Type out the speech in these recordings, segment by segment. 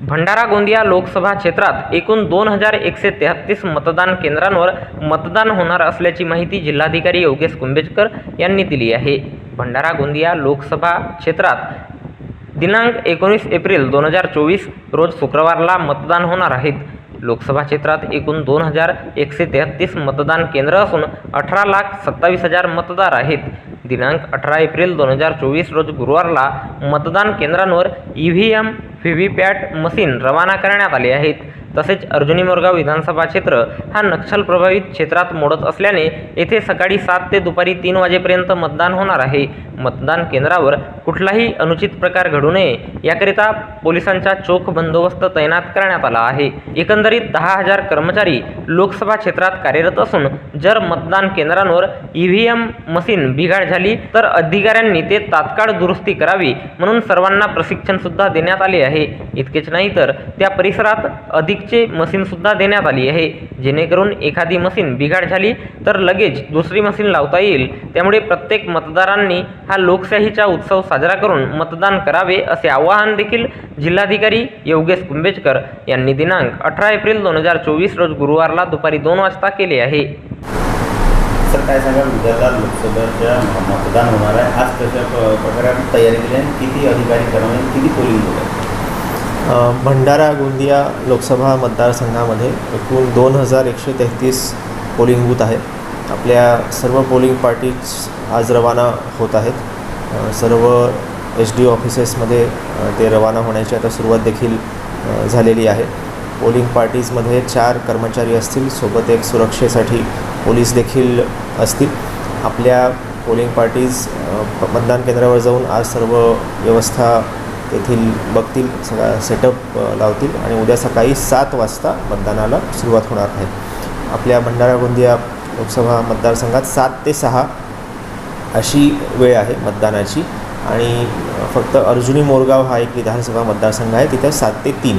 भंडारा गोंदिया लोकसभा क्षेत्रात एकूण दोन हजार एकशे तेहत्तीस मतदान केंद्रांवर मतदान होणार असल्याची माहिती जिल्हाधिकारी योगेश कुंभेजकर यांनी दिली आहे. भंडारा गोंदिया लोकसभा क्षेत्रात दिनांक एकोणीस एप्रिल दोन हजार चोवीस रोज शुक्रवारला मतदान होणार आहेत. लोकसभा क्षेत्रात एकूण दोन हजार एकशे तेहत्तीस मतदान केंद्र असून अठरा लाख सत्तावीस हजार मतदार आहेत. दिनांक अठरा एप्रिल दोन हजार चोवीस रोज गुरुवारला मतदान केंद्रांवर E V M V V PAT machine रवाना करण्यात आले आहेत. तसेच अर्जुनी मोरगाव विधानसभा क्षेत्र हा नक्षल प्रभावित क्षेत्रात मोडत असल्याने येथे सकाळी सात ते दुपारी तीन वाजेपर्यंत मतदान होणार आहे. मतदान केंद्रावर कुठलाही अनुचित प्रकार घडू नये याकरिता पोलिसांचा चोख बंदोबस्त तैनात करण्यात आला आहे. एकंदरीत दहा हजार कर्मचारी लोकसभा क्षेत्रात कार्यरत असून जर मतदान केंद्रांवर ई व्ही एम मशीन बिघाड झाली तर अधिकाऱ्यांनी ते तात्काळ दुरुस्ती करावी म्हणून सर्वांना प्रशिक्षण सुद्धा देण्यात आले आहे. इतकेच नाही तर त्या परिसरात अधिक मशीन मशीनसुद्धा देण्यात आली आहे. जेणेकरून एखादी मशीन बिघाड झाली तर लगेच दुसरी मशीन लावता येईल. त्यामुळे प्रत्येक मतदारांनी हा लोकशाहीचा उत्सव साजरा करून मतदान करावे असे आवाहन देखील जिल्हाधिकारी योगेश कुंभेजकर यांनी दिनांक अठरा एप्रिल दोन हजार चोवीस रोज गुरुवारला दुपारी दोन वाजता केले आहे. सर काय सांगा उद्याला लोकसभेच्या मतदान होणार आहे. आज कशा प्रकारे तयारी केली आहे किती अधिकारी कर्मचारी किती पोलिंग भंडारा गोंदिया लोकसभा मतदारसंघामध्ये एकूण दोन हजार एकशे तेहतीस पोलिंग बूथ आहेत आपल्या सर्व पोलिंग पार्टीज आज रवाना होत आहेत. सर्व एच डी ऑफिसेसमध्ये ते रवाना होण्याची आता सुरुवात देखील झालेली आहे. पोलिंग पार्टीजमध्ये चार कर्मचारी असतील सोबत एक सुरक्षेसाठी पोलीस देखील असतील. आपल्या पोलिंग पार्टीज मतदान केंद्रावर जाऊन आज सर्व व्यवस्था तेथील बघतील सगळा सेटअप लावतील आणि उद्या सकाळी सात वाजता मतदानाला सुरुवात होणार आहे. आपल्या भंडारा गोंदिया लोकसभा मतदारसंघात सात ते सहा अशी वेळ आहे मतदानाची आणि फक्त अर्जुनी मोरगाव हा एक विधानसभा मतदारसंघ आहे तिथे सात ते तीन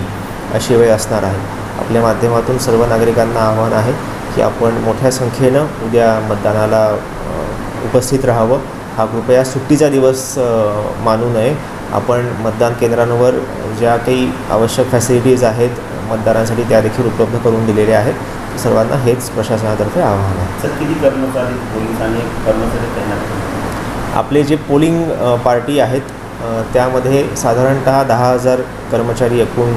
अशी वेळ असणार आहे. आपल्या माध्यमातून सर्व नागरिकांना आव्हान आहे की आपण मोठ्या संख्येनं उद्या मतदानाला उपस्थित राहावं. हा कृपया सुट्टीचा दिवस मानू नये. आपण मतदान केंद्रांवर ज्या काही आवश्यक फॅसिलिटीज आहेत मतदारांसाठी त्या देखील उपलब्ध करून दिलेल्या आहेत. सर्वांना हेच प्रशासनातर्फे आवाहन आहे. सर किती कर्मचारी पोलीस आणि कर्मचारी तैनात? आपले जे पोलिंग पार्टी आहेत त्यामध्ये साधारणतः दहा हजार कर्मचारी एकूण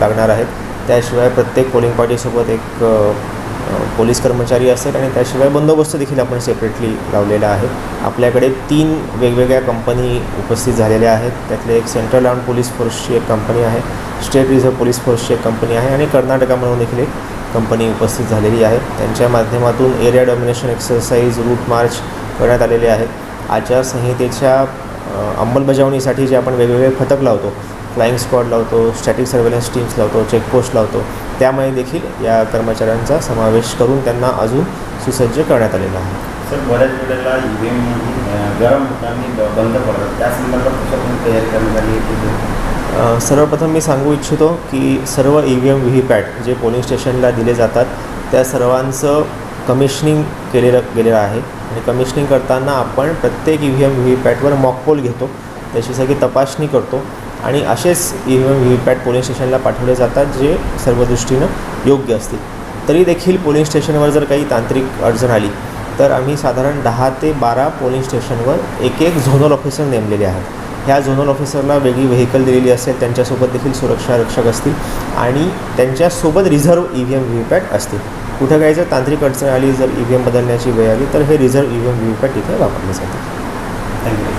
लागणार आहेत. त्याशिवाय प्रत्येक पोलिंग पार्टीसोबत एक पोलीस कर्मचारी असेल आणि त्याशिवाय बंदोबस्त देखील आपण सेपरेटली लावलेला आहे. आपल्याकडे तीन वेगवेगळ्या कंपनी उपस्थित झालेल्या आहेत. त्यातले एक सेंट्रल आर्म पोलीस फोर्सची एक कंपनी आहे. स्टेट रिझर्व्ह पोलीस फोर्सची एक कंपनी आहे आणि कर्नाटकामधून म्हणून देखील एक कंपनी उपस्थित झालेली आहे. त्यांच्या माध्यमातून area domination exercise route march करण्यात आलेले आहेत आचारसंहितेच्या अंमलबजावणीसाठी जे आपण वेगवेगळे फटक लावतो फ्लाईंग स्क्वॉड लावतो स्टॅटिक सर्वेलन्स टीम्स लावतो चेकपोस्ट लावतो. त्यामुळे देखील या कर्मचाऱ्यांचा समावेश करून त्यांना अजून सुसज्ज करण्यात आलेला आहे. सर बऱ्याच वेळेला ई व्ही एम गरम बंद पडतात त्या संदर्भात तयारी करण्यात आली सर्वप्रथम मी सांगू इच्छितो की सर्व E V M V PAT जे पोलिंग स्टेशनला दिले जातात त्या सर्वांचं कमिशनिंग केलेलं गेलेलं आहे. आणि कमिशनिंग करताना आपण प्रत्येक E V M V V पॅटवर mock poll घेतो. त्याची सगळी तपासणी करतो. आणि असेच E V M V PAT polling स्टेशनला पाठवले जातात जे सर्व दृष्टीनं योग्य असतील. तरी देखील पोलिंग स्टेशनवर जर काही तांत्रिक अडचण आली तर आम्ही साधारण दहा ते बारा पोलिंग स्टेशनवर एक एक झोनल ऑफिसर नेमलेले आहेत. ह्या झोनल ऑफिसरला वेगळी व्हेकल दिलेली असेल त्यांच्यासोबत देखील सुरक्षा रक्षक असतील आणि त्यांच्यासोबत reserve E V M V V PAT असतील. कुठं काही जर तांत्रिक अडचण आली जर ई व्ही एम बदलण्याची वेळ आली तर हे reserve E V M V V PAT इथे वापरले जाते थँक्यू.